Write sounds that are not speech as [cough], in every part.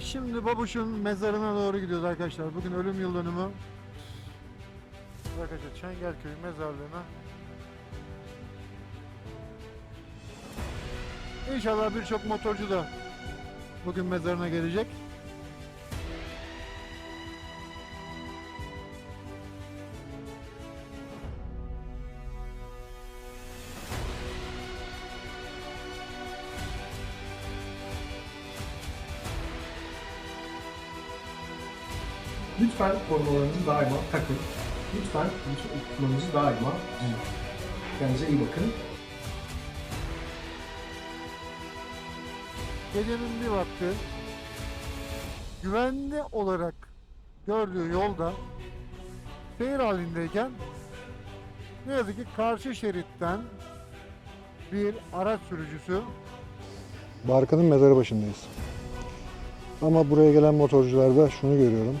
Şimdi babuşun mezarına doğru gidiyoruz arkadaşlar. Bugün ölüm yıl dönümü. Arkadaşlar Çengelköy mezarlığına. İnşallah birçok motorcu da bugün mezarına gelecek. Lütfen korumalarınızı daima takın. Lütfen bütün ekipmanınızı daima giyin. Kendinize iyi bakın. Gecenin bir vakti güvenli olarak gördüğü yolda seyir halindeyken ne yazık ki karşı şeritten bir araç sürücüsü Barkın'ın mezarı başındayız. Ama buraya gelen motorcularda şunu görüyorum.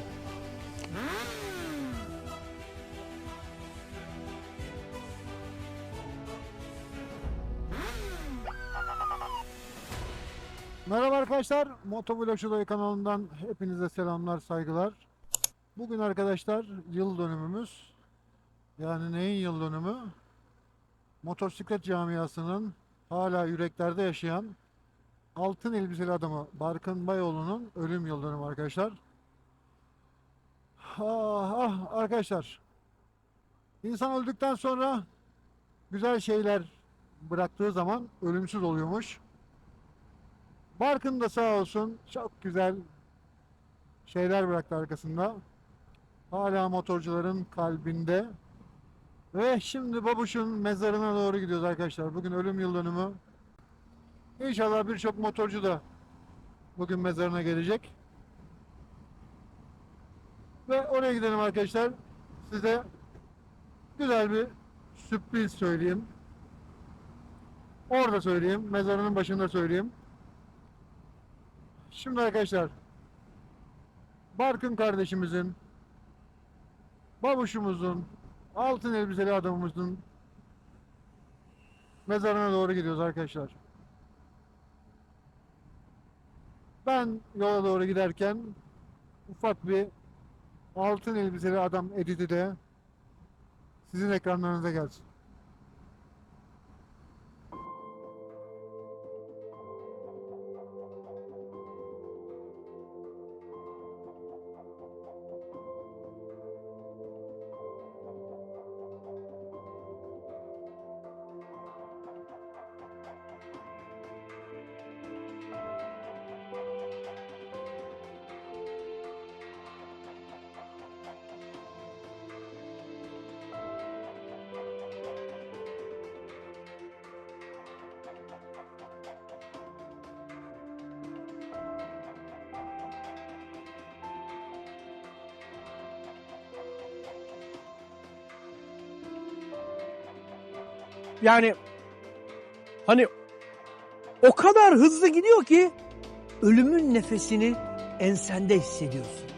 Arkadaşlar, Motovlog kanalından hepinize selamlar, saygılar. Bugün arkadaşlar yıl dönümümüz. Yani neyin yıl dönümü? Motosiklet camiasının hala yüreklerde yaşayan altın elbiseli adamı Barkın Bayoğlu'nun ölüm yıl dönümü arkadaşlar. Ah, ah arkadaşlar. İnsan öldükten sonra güzel şeyler bıraktığı zaman ölümsüz oluyormuş. Barkın da sağ olsun çok güzel şeyler bıraktı arkasında. Hala motorcuların kalbinde. Ve şimdi babuşun mezarına doğru gidiyoruz arkadaşlar. Bugün ölüm yıl dönümü. İnşallah birçok motorcu da bugün mezarına gelecek. Ve oraya gidelim arkadaşlar. Size güzel bir sürpriz söyleyeyim. Orada söyleyeyim. Mezarının başında söyleyeyim. Şimdi arkadaşlar Barkın kardeşimizin babuşumuzun altın elbiseli adamımızın mezarına doğru gidiyoruz arkadaşlar. Ben yola doğru giderken ufak bir altın elbiseli adam editi de sizin ekranlarınıza gelsin. Yani hani o kadar hızlı gidiyor ki ölümün nefesini ensende hissediyorsun.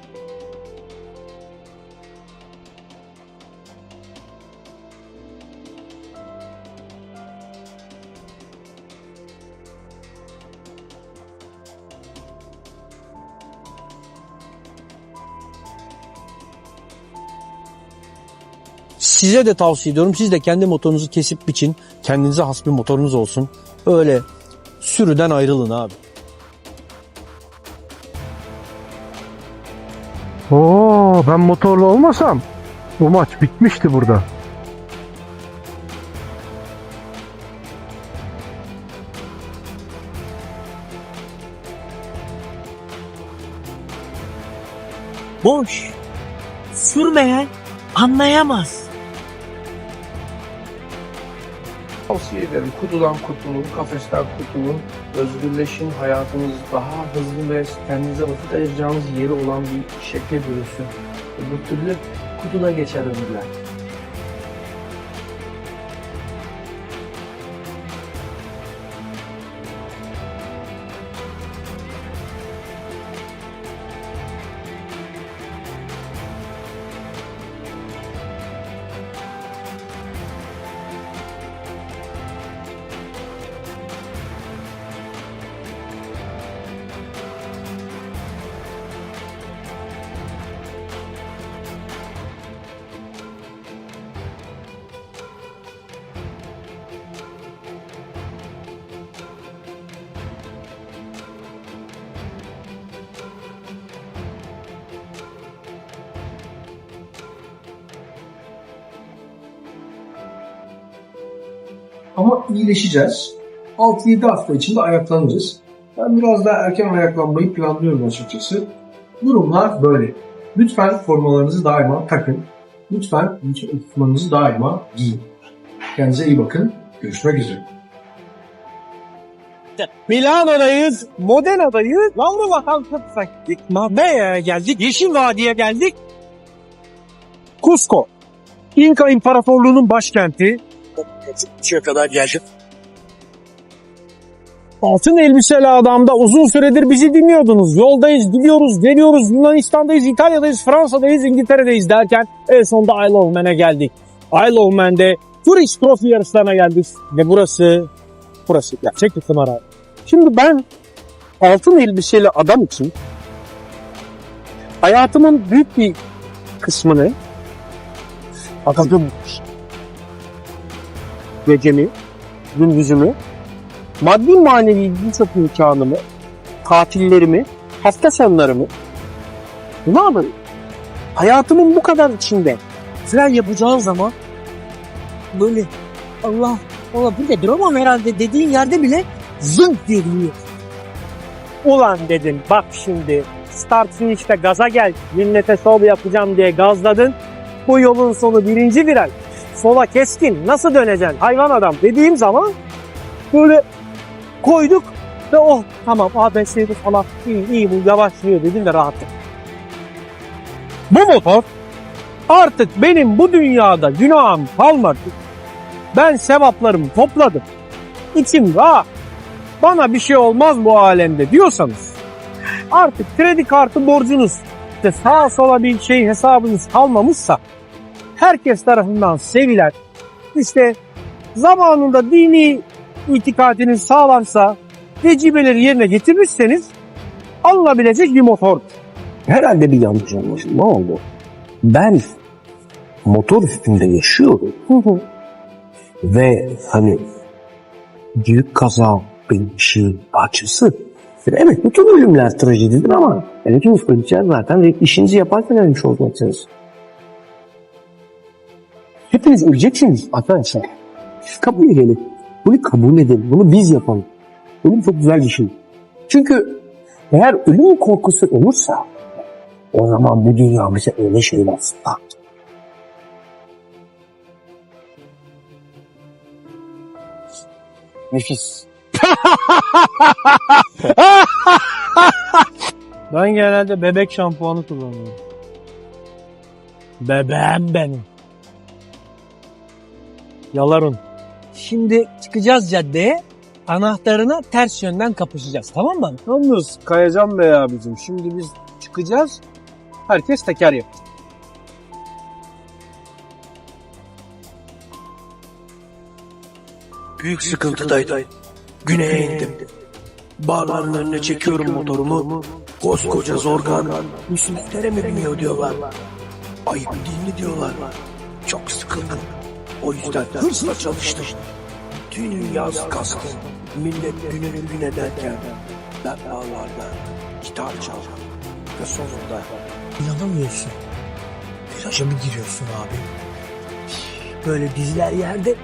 Size de tavsiye ediyorum. Siz de kendi motorunuzu kesip biçin. Kendinize has bir motorunuz olsun. Öyle sürüden ayrılın abi. Oo, ben motorlu olmasam bu maç bitmişti burada. Boş. Sürmeyen anlayamaz. Tavsiye ederim. Kutudan kurtulun, kafesten kurtulun. Özgürleşin, hayatınız daha hızlı ve kendinize vakit ayıracağınız yeri olan bir şekle bürünsün. Öbür türlü kutuda geçer ömürler. Ama iyileşeceğiz. 6-7 hafta içinde ayaklanırız. Ben biraz daha erken ayaklanmayı planlıyorum açıkçası. Durumlar böyle. Lütfen formalarınızı daima takın. Lütfen ekipmanınızı daima giyin. Kendinize iyi bakın. Görüşmek üzere. Milano'dayız, Modena'dayız, Lavrova Halkı gittik, Marbella'ya geldik, Yeşil Vadi'ye geldik. Cusco, İnka İmparatorluğu'nun başkenti. Şuraya kadar geldik. Altın elbiseli adamda uzun süredir bizi dinliyordunuz. Yoldayız, gidiyoruz, geliyoruz, Yunanistan'dayız, İtalya'dayız, Fransa'dayız, İngiltere'deyiz derken en sonunda Isle of Man'e geldik. Isle of Man'de turist trofi yarışlarına geldik. Ve burası, burası gerçek bir kımar Şimdi ben altın elbiseli adam için hayatımın büyük bir kısmını adadım gecemi, gündüzümü, maddi manevi birçok imkanımı, tatillerimi, hafta sonlarımı ne yapayım? Hayatımın bu kadar içinde fren yapacağın zaman böyle Allah Allah bir de duramam herhalde dediğin yerde bile zınk diye duruyor. Ulan dedim bak şimdi start finish'te gaza gel millete sol yapacağım diye gazladın. Bu yolun sonu birinci viral. Sola keskin nasıl döneceksin hayvan adam dediğim zaman böyle koyduk ve oh tamam ABS'li falan iyi iyi bu yavaşlıyor dedim de rahatladım. Bu motor artık benim bu dünyada günahım kalmadı. Ben sevaplarımı topladım. İçim rahat bana bir şey olmaz bu alemde diyorsanız artık kredi kartı borcunuz işte sağa sola bir şey hesabınız kalmamışsa herkes tarafından sevilen işte zamanında dini itikadiniz sağlansa vecibeleri yerine getirmişseniz alınabilecek bir motor. Herhalde bir yanlış anlaşılma oldu. Ben motor üstünde yaşıyorum. Ve hani büyük kaza bir şeyin parçası. Evet bütün ölümler trajedidir ama yani tüm ölçüler zaten işinizi yaparken ölmüş olacaksınız. Hepiniz öleceksiniz arkadaşlar. Kabul edelim. Bunu kabul edelim. Bunu biz yapalım. Ölüm çok güzel bir şey. Çünkü eğer ölüm korkusu olursa o zaman bu dünya öyle şeyler sıkar. Nefis. ben genelde bebek şampuanı kullanıyorum. Bebeğim benim. Yaların. Şimdi çıkacağız caddeye. Anahtarına ters yönden kapışacağız tamam mı? Yalnız Kayacan Bey abicim şimdi biz çıkacağız. Herkes teker yap. Büyük sıkıntıdaydım. Güneye indim. Barların önüne çekiyorum motorumu. Koskoca zorgan. Müslüklere mi biniyor diyorlar. Ayıp değil mi diyorlar. Çok sıkıldım. O yüzden hırsla çalıştım. Tüm yaz kastım. Millet gününü gün ederken ben bağlarda gitar çaldım. Ve sonunda inanamıyorsun. Viraja bir giriyorsun abi. Böyle dizler yerde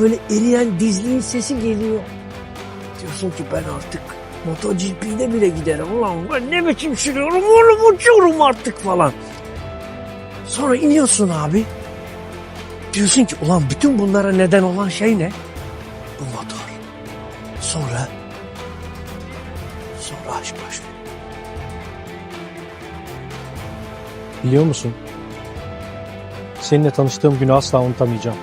böyle eriyen dizliğin sesi geliyor. Diyorsun ki ben artık MotoGP'de bile giderim. Ulan ben ne biçim sürüyorum oğlum uçuyorum artık falan. Sonra iniyorsun abi. Diyorsun ki ulan bütün bunlara neden olan şey ne? Bu motor. Sonra sonra aşk başlıyor. Biliyor musun? Seninle tanıştığım günü asla unutamayacağım.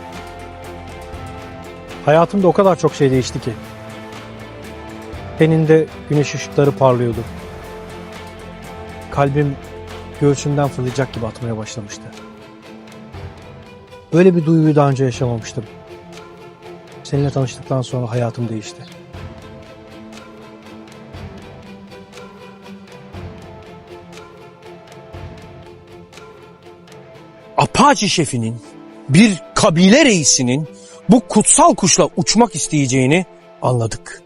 Hayatımda o kadar çok şey değişti ki. Teninde güneş ışıkları parlıyordu. Kalbim göğsümden fırlayacak gibi atmaya başlamıştı. Böyle bir duyguyu daha önce yaşamamıştım. Seninle tanıştıktan sonra hayatım değişti. Apache şefinin bir kabile reisinin bu kutsal kuşla uçmak isteyeceğini anladık.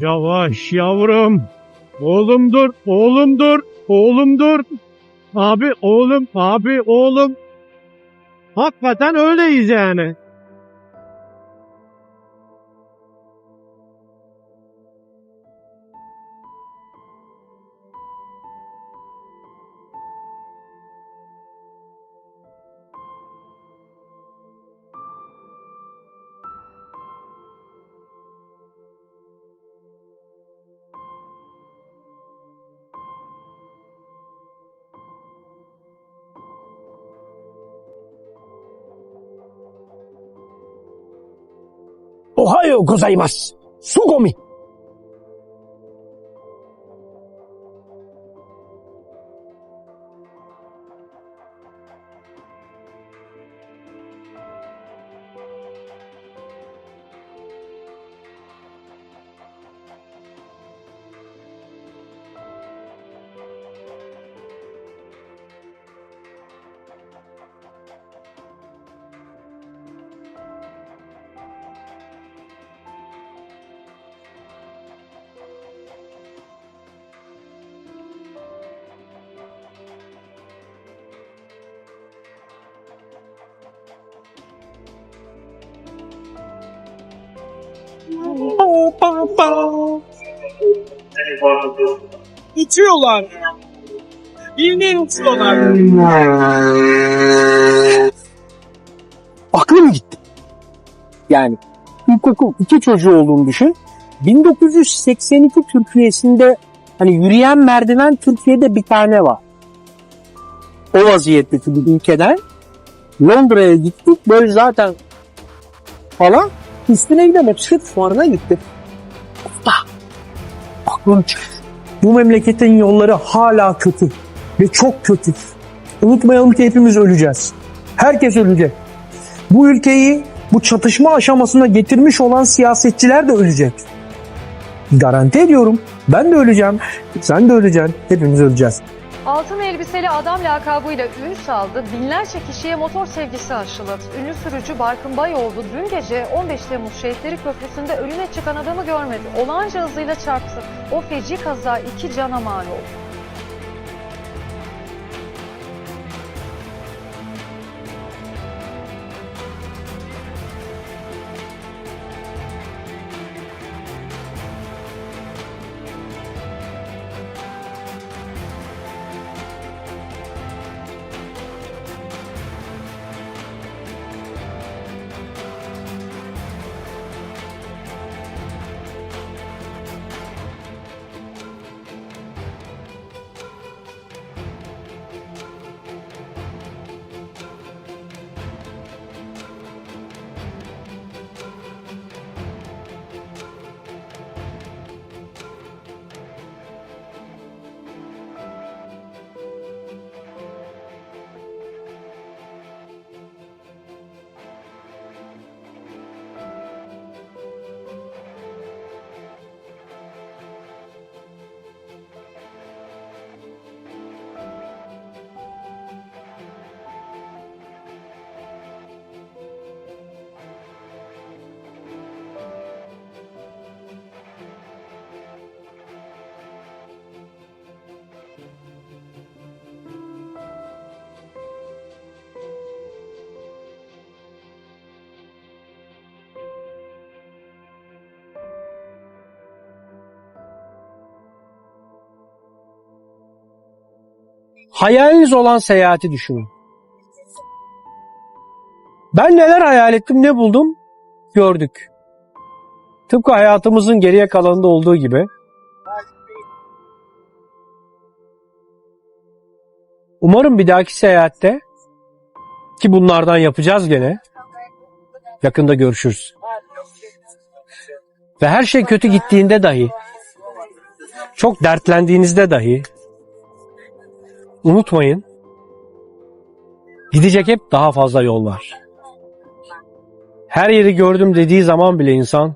Yavaş yavrum. Oğlum dur, oğlum dur, oğlum dur. Abi oğlum, abi oğlum. Hakikaten öyleyiz yani. おはようございます。すごみ。Uçuyorlar. Bildiğin uçuyorlar. Aklım gitti. Yani iki çocuğu olduğunu düşün. 1982 Türkiye'sinde hani yürüyen merdiven Türkiye'de bir tane var. O vaziyette bir ülkeden Londra'ya gittik. Böyle zaten falan üstüne gidemedik. Sırf fuarına gittik. Da. Aklım. Bu memleketin yolları hala kötü ve çok kötü. Unutmayalım ki hepimiz öleceğiz. Herkes ölecek. Bu ülkeyi bu çatışma aşamasına getirmiş olan siyasetçiler de ölecek. Garanti ediyorum. Ben de öleceğim. Sen de öleceksin. Hepimiz öleceğiz. Altın elbiseli adam lakabıyla ün saldı, binlerce kişiye motor sevgisi aşıladı. Ünlü sürücü Barkın Bayoğlu dün gece 15 Temmuz Şehitleri Köprüsü'nde ölüme çıkan adamı görmedi. Olağanca hızıyla çarptı. O feci kaza iki cana mal oldu. Hayaliniz olan seyahati düşünün. Ben neler hayal ettim ne buldum gördük. Tıpkı hayatımızın geriye kalanında olduğu gibi. Umarım bir dahaki seyahatte ki bunlardan yapacağız gene. Yakında görüşürüz. Ve her şey kötü gittiğinde dahi, çok dertlendiğinizde dahi unutmayın. Gidecek hep daha fazla yol var. Her yeri gördüm dediği zaman bile insan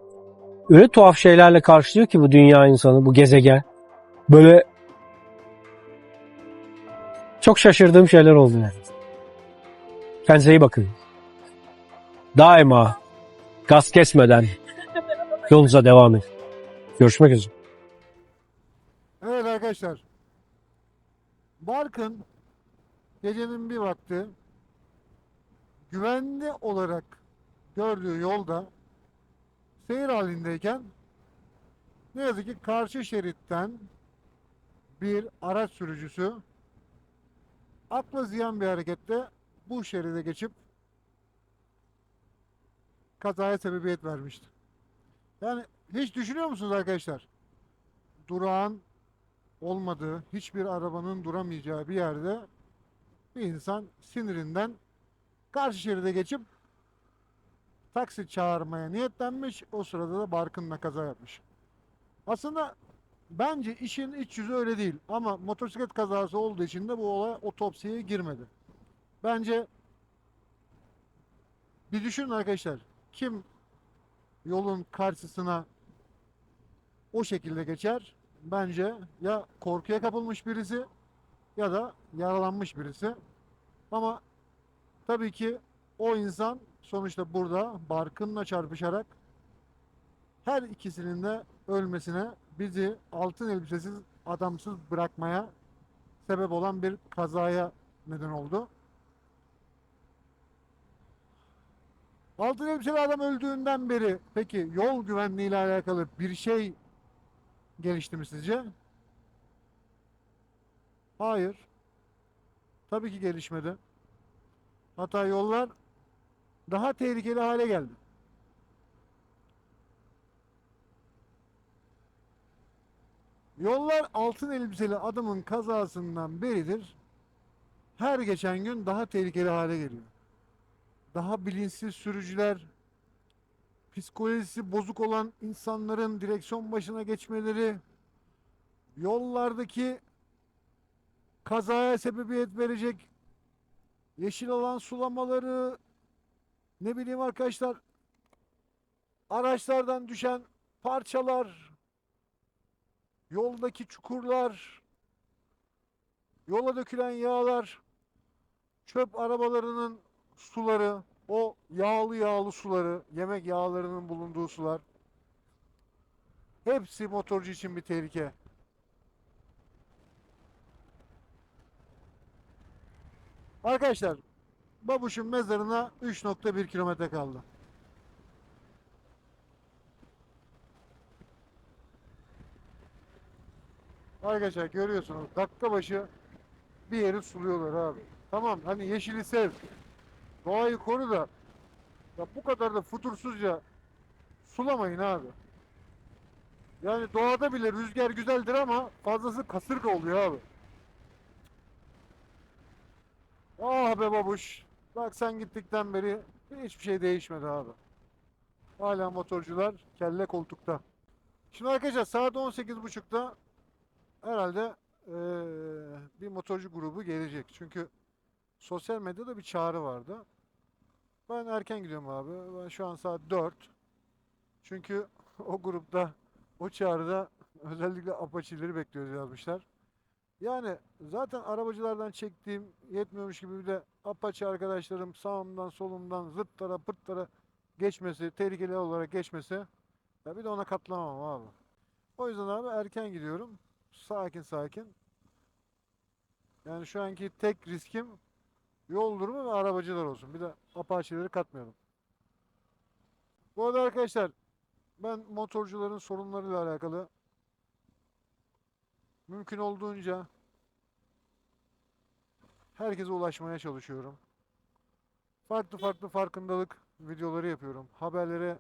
öyle tuhaf şeylerle karşılıyor ki bu dünya insanı, bu gezegen. Böyle çok şaşırdığım şeyler oldu yani. Kendinize iyi bakın. Daima gaz kesmeden yolunuza devam edin. Görüşmek üzere. Evet arkadaşlar. Barkın gecenin bir vakti güvenli olarak gördüğü yolda seyir halindeyken ne yazık ki karşı şeritten bir araç sürücüsü akla ziyan bir hareketle bu şeride geçip kazaya sebebiyet vermişti. Yani hiç düşünüyor musunuz arkadaşlar? Durağın olmadığı, hiçbir arabanın duramayacağı bir yerde bir insan sinirinden karşı şeride geçip taksi çağırmaya niyetlenmiş. O sırada da Barkın'la kaza yapmış. Aslında bence işin iç yüzü öyle değil. Ama motosiklet kazası olduğu için de bu olay otopsiye girmedi. Bence bir düşünün arkadaşlar. Kim yolun karşısına o şekilde geçer? Bence ya korkuya kapılmış birisi ya da yaralanmış birisi. Ama tabii ki o insan sonuçta burada Barkın'la çarpışarak her ikisinin de ölmesine bizi altın elbisesiz adamsız bırakmaya sebep olan bir kazaya neden oldu. Altın elbiseli adam öldüğünden beri peki yol güvenliği ile alakalı bir şey gelişti mi sizce? Hayır. Tabii ki gelişmedi. Hatta yollar daha tehlikeli hale geldi. Yollar altın elbiseli adamın kazasından beridir her geçen gün daha tehlikeli hale geliyor. Daha bilinçsiz sürücüler, psikolojisi bozuk olan insanların direksiyon başına geçmeleri, yollardaki kazaya sebebiyet verecek yeşil alan sulamaları, ne bileyim arkadaşlar, araçlardan düşen parçalar, yoldaki çukurlar, yola dökülen yağlar, çöp arabalarının suları, o yağlı yağlı suları, yemek yağlarının bulunduğu sular hepsi motorcu için bir tehlike. Arkadaşlar, Babuş'un mezarına 3.1 kilometre kaldı. Arkadaşlar görüyorsunuz dakika başı bir yeri suluyorlar abi. Tamam hani yeşili sev. Doğayı koru da ya bu kadar da futursuzca sulamayın abi. Yani doğada bile rüzgar güzeldir ama fazlası kasırga oluyor abi. Ah be babuş. Bak sen gittikten beri hiçbir şey değişmedi abi. Hala motorcular kelle koltukta. Şimdi arkadaşlar saat 18.30'da herhalde eee, bir motorcu grubu gelecek. Çünkü sosyal medyada bir çağrı vardı. Ben erken gidiyorum abi. Ben şu an saat 4. Çünkü o grupta o çağrıda özellikle apaçileri bekliyoruz yazmışlar. Yani zaten arabacılardan çektiğim yetmiyormuş gibi bir de apaçi arkadaşlarım sağımdan solumdan zıttara pırttara geçmesi, tehlikeli olarak geçmesi ya bir de ona katlamam abi. O yüzden abi erken gidiyorum. Sakin sakin. Yani şu anki tek riskim yol durumu ve arabacılar olsun. Bir de apaçileri katmayalım. Bu arada arkadaşlar ben motorcuların sorunlarıyla alakalı mümkün olduğunca herkese ulaşmaya çalışıyorum. Farklı farklı farkındalık videoları yapıyorum. Haberlere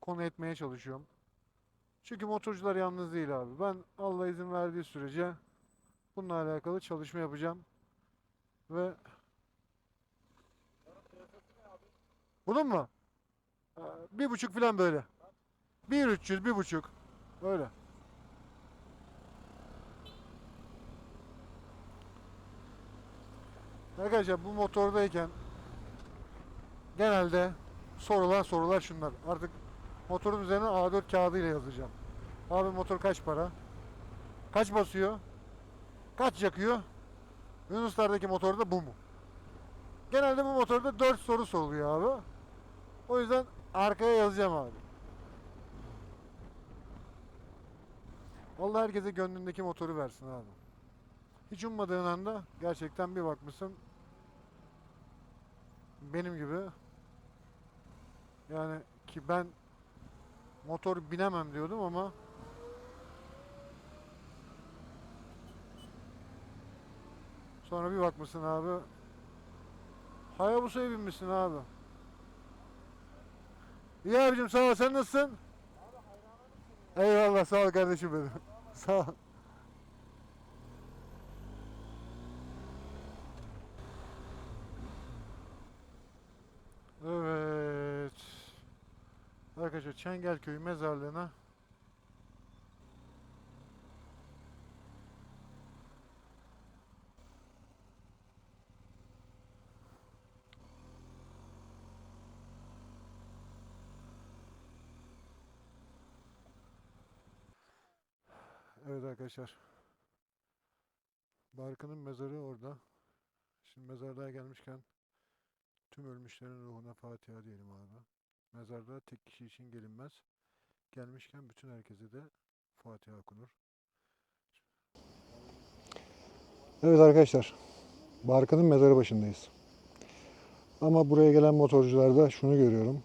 konu etmeye çalışıyorum. Çünkü motorcular yalnız değil abi. Ben Allah izin verdiği sürece bununla alakalı çalışma yapacağım. Ve bunun mu? Ee, Bir buçuk falan böyle. Bir üç yüz, bir buçuk. Öyle. Arkadaşlar bu motordayken genelde sorulan sorular şunlar. Artık motorun üzerine A4 kağıdıyla yazacağım. Abi motor kaç para? Kaç basıyor? Kaç yakıyor? Yunuslardaki motorda bu mu? Genelde bu motorda 4 soru soruluyor abi. O yüzden arkaya yazacağım abi. Allah herkese gönlündeki motoru versin abi. Hiç ummadığın anda gerçekten bir bakmışsın benim gibi yani ki ben motor binemem diyordum ama sonra bir bakmışsın abi Hayabusa'ya binmişsin abi. İyi abicim sağ ol sen nasılsın? Eyvallah sağ ol kardeşim benim. [laughs] sağ ol. Evet. Arkadaşlar Çengelköy mezarlığına Evet arkadaşlar. Barkın'ın mezarı orada. Şimdi mezarlığa gelmişken tüm ölmüşlerin ruhuna Fatiha diyelim abi. Mezarlığa tek kişi için gelinmez. Gelmişken bütün herkese de Fatiha okunur. Evet arkadaşlar. Barkın'ın mezarı başındayız. Ama buraya gelen motorcularda şunu görüyorum.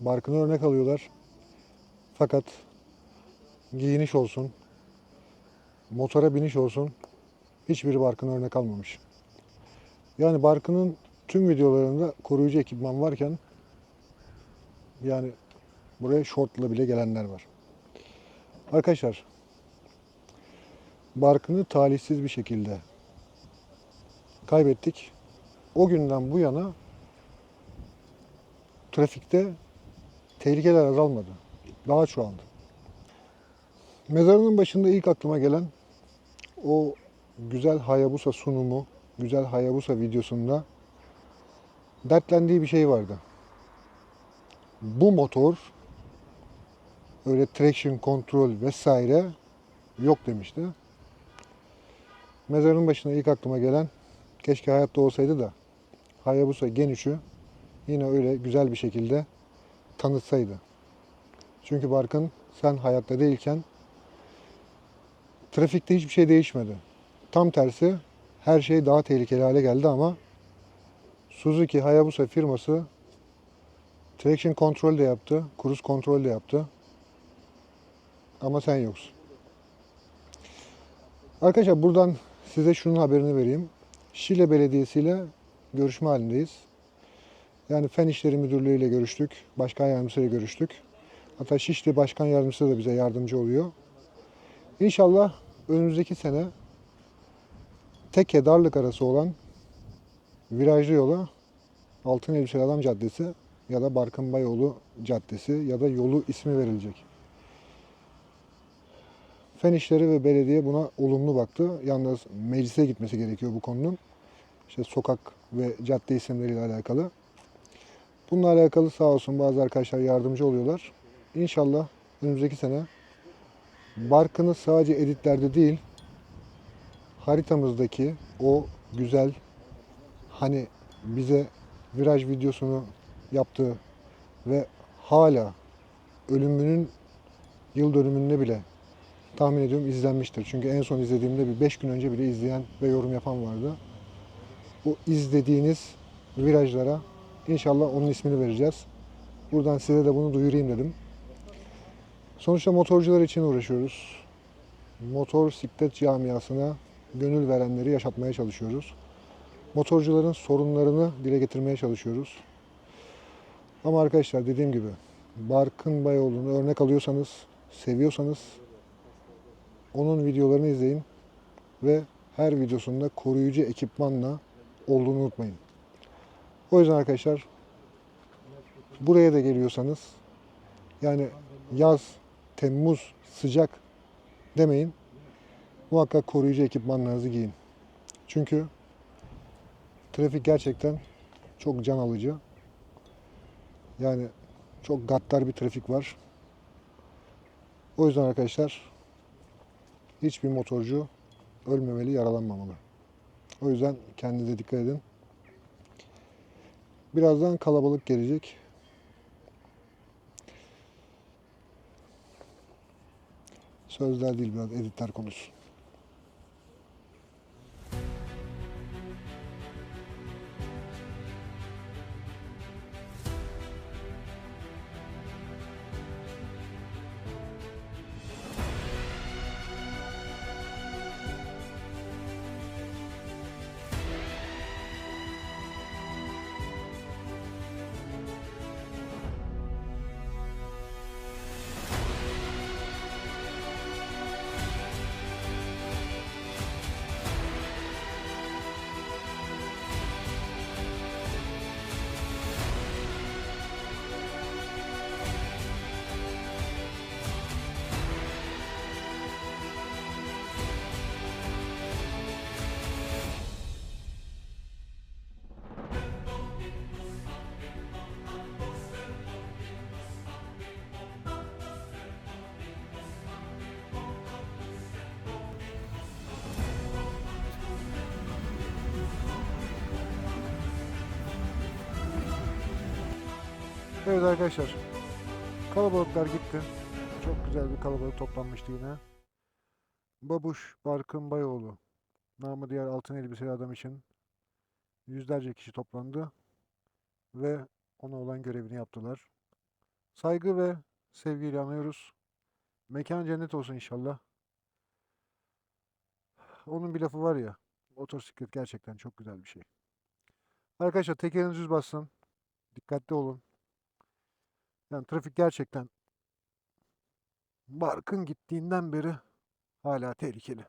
Barkın'ı örnek alıyorlar. Fakat giyiniş olsun, motora biniş olsun hiçbir Barkın'ı örnek almamış. Yani Barkın'ın tüm videolarında koruyucu ekipman varken yani buraya şortla bile gelenler var. Arkadaşlar Barkın'ı talihsiz bir şekilde kaybettik. O günden bu yana trafikte tehlikeler azalmadı. Daha çoğaldı. Mezarının başında ilk aklıma gelen o güzel Hayabusa sunumu, güzel Hayabusa videosunda dertlendiği bir şey vardı. Bu motor öyle traction control vesaire yok demişti. Mezarın başına ilk aklıma gelen keşke hayatta olsaydı da Hayabusa Gen 3'ü yine öyle güzel bir şekilde tanıtsaydı. Çünkü Barkın sen hayatta değilken trafikte hiçbir şey değişmedi. Tam tersi her şey daha tehlikeli hale geldi ama Suzuki Hayabusa firması traction kontrol de yaptı, cruise kontrol de yaptı. Ama sen yoksun. Arkadaşlar buradan size şunun haberini vereyim. Şile Belediyesi ile görüşme halindeyiz. Yani Fen İşleri Müdürlüğü ile görüştük. Başkan Yardımcısı ile görüştük. Hatta Şişli Başkan Yardımcısı da bize yardımcı oluyor. İnşallah önümüzdeki sene Tekke Darlık arası olan virajlı yola Altın Elbiseli Adam Caddesi ya da Barkın Bayoğlu Caddesi ya da yolu ismi verilecek. Fen İşleri ve belediye buna olumlu baktı. Yalnız meclise gitmesi gerekiyor bu konunun. İşte sokak ve cadde isimleriyle alakalı. Bununla alakalı sağ olsun bazı arkadaşlar yardımcı oluyorlar. İnşallah önümüzdeki sene Barkın'ı sadece editlerde değil haritamızdaki o güzel hani bize viraj videosunu yaptığı ve hala ölümünün yıl dönümünde bile tahmin ediyorum izlenmiştir. Çünkü en son izlediğimde bir 5 gün önce bile izleyen ve yorum yapan vardı. O izlediğiniz virajlara inşallah onun ismini vereceğiz. Buradan size de bunu duyurayım dedim. Sonuçta motorcular için uğraşıyoruz. Motor siklet camiasına gönül verenleri yaşatmaya çalışıyoruz. Motorcuların sorunlarını dile getirmeye çalışıyoruz. Ama arkadaşlar dediğim gibi Barkın Bayoğlu'nu örnek alıyorsanız, seviyorsanız onun videolarını izleyin ve her videosunda koruyucu ekipmanla olduğunu unutmayın. O yüzden arkadaşlar buraya da geliyorsanız yani yaz, Temmuz sıcak demeyin. Muhakkak koruyucu ekipmanlarınızı giyin. Çünkü trafik gerçekten çok can alıcı. Yani çok gaddar bir trafik var. O yüzden arkadaşlar hiçbir motorcu ölmemeli, yaralanmamalı. O yüzden kendinize dikkat edin. Birazdan kalabalık gelecek. Sözler değil biraz editler konuşsun. Evet arkadaşlar. Kalabalıklar gitti. Çok güzel bir kalabalık toplanmıştı yine. Babuş Barkın Bayoğlu. Namı diğer altın elbiseli adam için yüzlerce kişi toplandı. Ve ona olan görevini yaptılar. Saygı ve sevgiyle anıyoruz. Mekan cennet olsun inşallah. Onun bir lafı var ya. Motosiklet gerçekten çok güzel bir şey. Arkadaşlar tekeriniz düz bassın. Dikkatli olun. Yani trafik gerçekten Barkın gittiğinden beri hala tehlikeli.